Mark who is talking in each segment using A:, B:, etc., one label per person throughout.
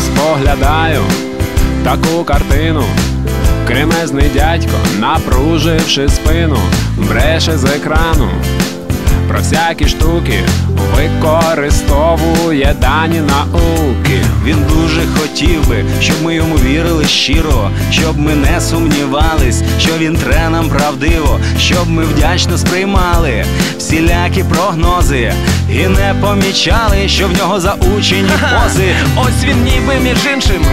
A: Споглядаю таку картину. Кремезний дядько, напруживши спину, бреше з екрану. Всякі штуки використовує дані науки.
B: Він дуже хотів би, щоб ми йому вірили щиро, щоб ми не сумнівались, що він тре нам правдиво, щоб ми вдячно сприймали всілякі прогнози і не помічали, що в нього заучені пози.
C: Ось він ніби між іншим,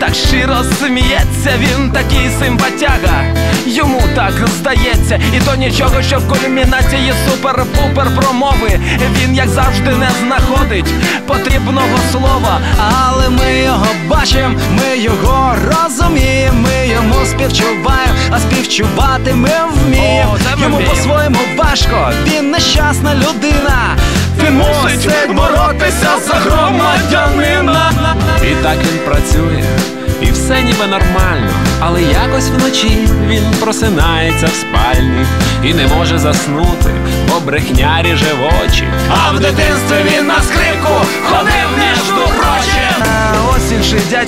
C: так щиро сміється, він такий симпатяга. Йому так здається, і то нічого, що в кульмінації супер-пупер промови. Він, як завжди, не знаходить потрібного слова.
B: Але ми його бачимо, ми його розуміємо, ми йому співчуваємо, а співчувати ми вміємо.
C: О, ми
B: Йому по-своєму важко, він нещасна людина. Він мусить боротися за
A: нормально. Але якось вночі він просинається в спальні і не може заснути, бо брехня ріже в очі.
B: А в дитинстві він на скрипку ходив між прочим.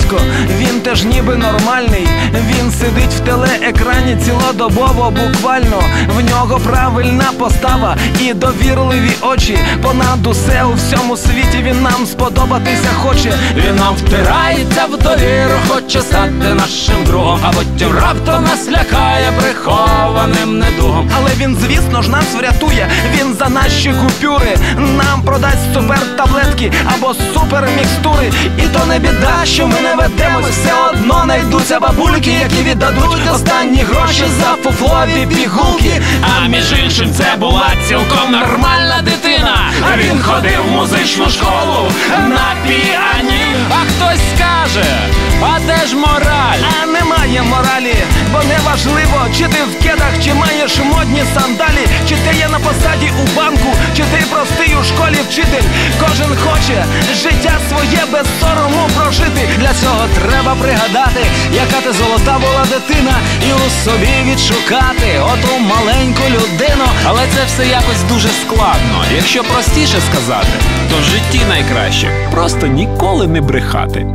C: Дядько, він теж ніби нормальний. Він сидить в телеекрані цілодобово, буквально. В нього правильна постава і довірливі очі. Понад усе у всьому світі він нам сподобатися хоче.
A: Він нам втирається в довіру, хоче стати нашим другом, а потім раптом нас лякає прихованим недугом.
C: Але він, звісно ж, нас врятує. Він за наші купюри нам продасть супер-таблетки або супер-мікстури. І то не біда, що ми не ведемось, все одно знайдуться бабульки, які віддадуть останні гроші за фуфлові пігулки.
A: А між іншим це була цілком нормальна дитина. А він ходив в музичну школу на піані. А хтось скаже, а де ж мораль?
C: А немає моралі, бо не важливо, чи ти в кедах, чи маєш модні сандалі, чи ти є на посаді у банку, чи ти простий у школі вчитель. Кожен хоче життя своє.
B: Для цього треба пригадати, яка ти золота була дитина, і у собі відшукати оту маленьку людину.
A: Але це все якось дуже складно. Якщо простіше сказати, то в житті найкраще просто ніколи не брехати.